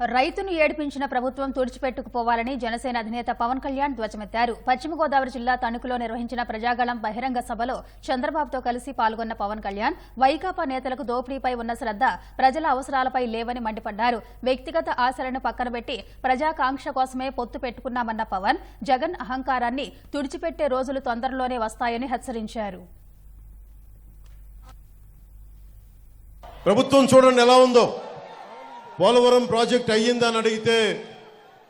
రైతును ఏడిపించిన ప్రభుత్వం తుడిచిపెట్టుకుపోవాలని జనసేన అధినేత పవన్ కళ్యాణ్ ధ్వజమెత్తారు. పశ్చిమ గోదావరి జిల్లా తణుకులో నిర్వహించిన ప్రజాగళం బహిరంగ సభలో చంద్రబాబుతో కలిసి పాల్గొన్న పవన్ కళ్యాణ్ వైకాపా నేతలకు దోపిడీపై ఉన్న శ్రద్ధ ప్రజల అవసరాలపై లేవని మండిపడ్డారు. వ్యక్తిగత ఆశలను పక్కనబెట్టి ప్రజాకాంక్ష కోసమే పొత్తు పెట్టుకున్నామన్న పవన్ జగన్ అహంకారాన్ని తుడిచిపెట్టే రోజులు తొందరలోనే వస్తాయని హెచ్చరించారు. ప్రభుత్వం చూడండి ఎలా ఉందో పోలవరం ప్రాజెక్ట్ అయ్యిందని అడిగితే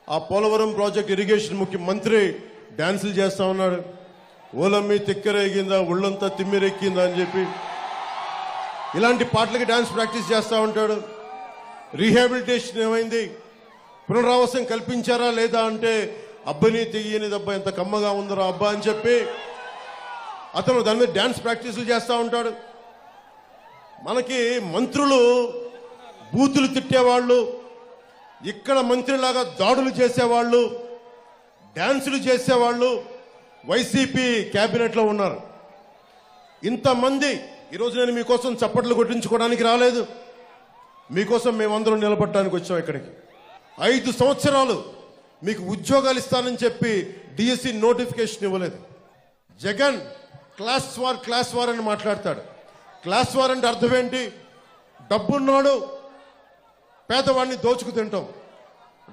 ఆ పోలవరం ప్రాజెక్ట్ ఇరిగేషన్ ముఖ్యమంత్రి డ్యాన్సులు చేస్తా ఉన్నాడు. ఓలమ్మి తిక్కరేగిందా ఒళ్ళంతా తిమ్మిరెక్కిందా అని చెప్పి. ఇలాంటి పాటలకి డ్యాన్స్ ప్రాక్టీస్ చేస్తూ ఉంటాడు. రీహాబిలిటేషన్ ఏమైంది? పునరావాసం కల్పించారా లేదా అంటే అబ్బని తెయ్యని దెబ్బ ఎంత కమ్మగా ఉందరా అబ్బా అని చెప్పి అతను దాని మీద డ్యాన్స్ ప్రాక్టీసులు చేస్తూ ఉంటాడు. మనకి మంత్రులు బూతులు తిట్టేవాళ్ళు ఇక్కడ మంత్రిలాగా దాడులు చేసేవాళ్ళు డ్యాన్సులు చేసేవాళ్ళు వైసీపీ క్యాబినెట్లో ఉన్నారు. ఇంతమంది ఈరోజు నేను మీకోసం చప్పట్లు కొట్టించుకోవడానికి రాలేదు. మీకోసం మేమందరం నిలబడటానికి వచ్చాం ఇక్కడికి. ఐదు సంవత్సరాలు మీకు ఉద్యోగాలు ఇస్తానని చెప్పి డిఎస్సి నోటిఫికేషన్ ఇవ్వలేదు. Jagan class war class war అని మాట్లాడతాడు. క్లాస్ వార్ అంటే అర్థం ఏంటి? డబ్బున్నాడు పేదవాడిని దోచుకు తింటాం.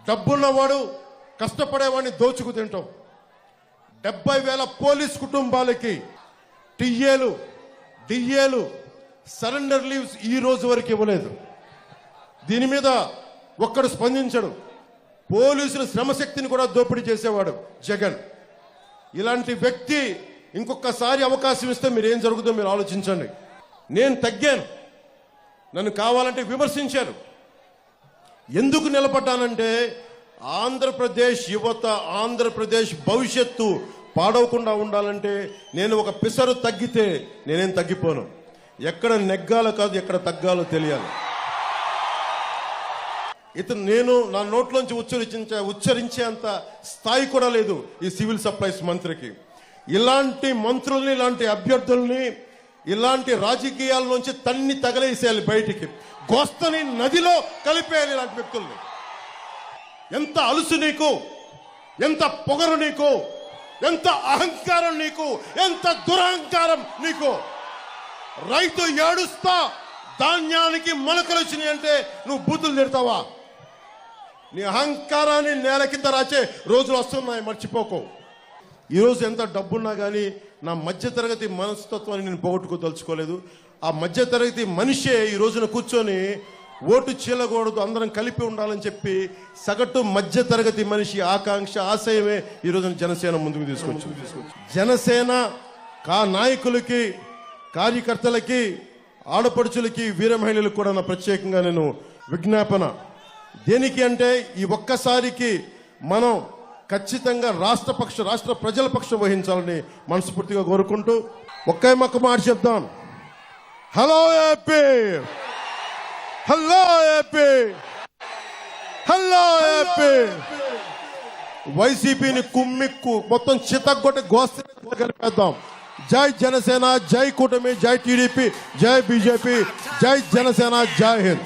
డబ్బున్నవాడు కష్టపడేవాడిని దోచుకు తింటాం. డెబ్బై వేల పోలీస్ కుటుంబాలకి టిఏలు డిఏలు సరెండర్ లీవ్స్ ఈ రోజు వరకు ఇవ్వలేదు. దీని మీద ఒక్కడు స్పందించడు. పోలీసుల శ్రమశక్తిని కూడా దోపిడీ చేసేవాడు జగన్. ఇలాంటి వ్యక్తి ఇంకొకసారి అవకాశం ఇస్తే మీరు ఏం జరుగుతుందో మీరు ఆలోచించండి. నేను తగ్గాను. నన్ను కావాలంటే విమర్శించారు. ఎందుకు నిలబడ్డానంటే ఆంధ్రప్రదేశ్ యువత ఆంధ్రప్రదేశ్ భవిష్యత్తు పాడవకుండా ఉండాలంటే నేను ఒక పిసరు తగ్గితే నేనేం తగ్గిపోను. ఎక్కడ నెగ్గాలో కాదు ఎక్కడ తగ్గాలో తెలియాలి. ఇతను నేను నా నోట్లోంచి ఉచ్చరించే ఉచ్చరించేంత స్థాయి కూడా లేదు ఈ సివిల్ సప్లైస్ మంత్రికి. ఇలాంటి మంత్రుల్ని ఇలాంటి అభ్యర్థుల్ని ఇలాంటి రాజకీయాల నుంచి తన్ని తగలేసేయాలి బయటికి. గోస్తని నదిలో కలిపేయాలి ఇలాంటి వ్యక్తుల్ని. ఎంత అలుసు నీకు ఎంత పొగరు నీకు ఎంత అహంకారం నీకు ఎంత దురహంకారం నీకు. రైతు ఏడుస్తా ధాన్యానికి మొలకలు వచ్చినాయి అంటే నువ్వు బూతులు తిడతావా? నీ అహంకారాన్ని నేల కింద రాచే రోజులు వస్తున్నాయి మర్చిపోకు. ఈరోజు ఎంత డబ్బున్నా కానీ నా మధ్యతరగతి మనస్తత్వాన్ని నేను పోగొట్టుకోదలుచుకోలేదు. ఆ మధ్యతరగతి మనిషే ఈ రోజున కూర్చొని ఓటు చీలకూడదు అందరం కలిపి ఉండాలని చెప్పి సగటు మధ్యతరగతి మనిషి ఆకాంక్ష ఆశయమే ఈ రోజున జనసేన ముందుకు తీసుకొచ్చు జనసేన కా నాయకులకి కార్యకర్తలకి ఆడపడుచులకి వీర మహిళలకు కూడా నా ప్రత్యేకంగా నేను విజ్ఞాపన. దేనికి అంటే ఈ ఒక్కసారికి మనం ఖచ్చితంగా రాష్ట్ర పక్ష రాష్ట్ర ప్రజల పక్షం వహించాలని మనస్ఫూర్తిగా కోరుకుంటూ ఒకే మొక్క మాట చెప్దాం. Hello AP hello AP hello AP వైసీపీని కుమ్మిక్కు మొత్తం చితగ్గొట్టి గోస్త కలిపేద్దాం. జై జనసేన జై కూటమి జై టీడీపీ జై బీజేపీ జై జనసేన జై హింద్.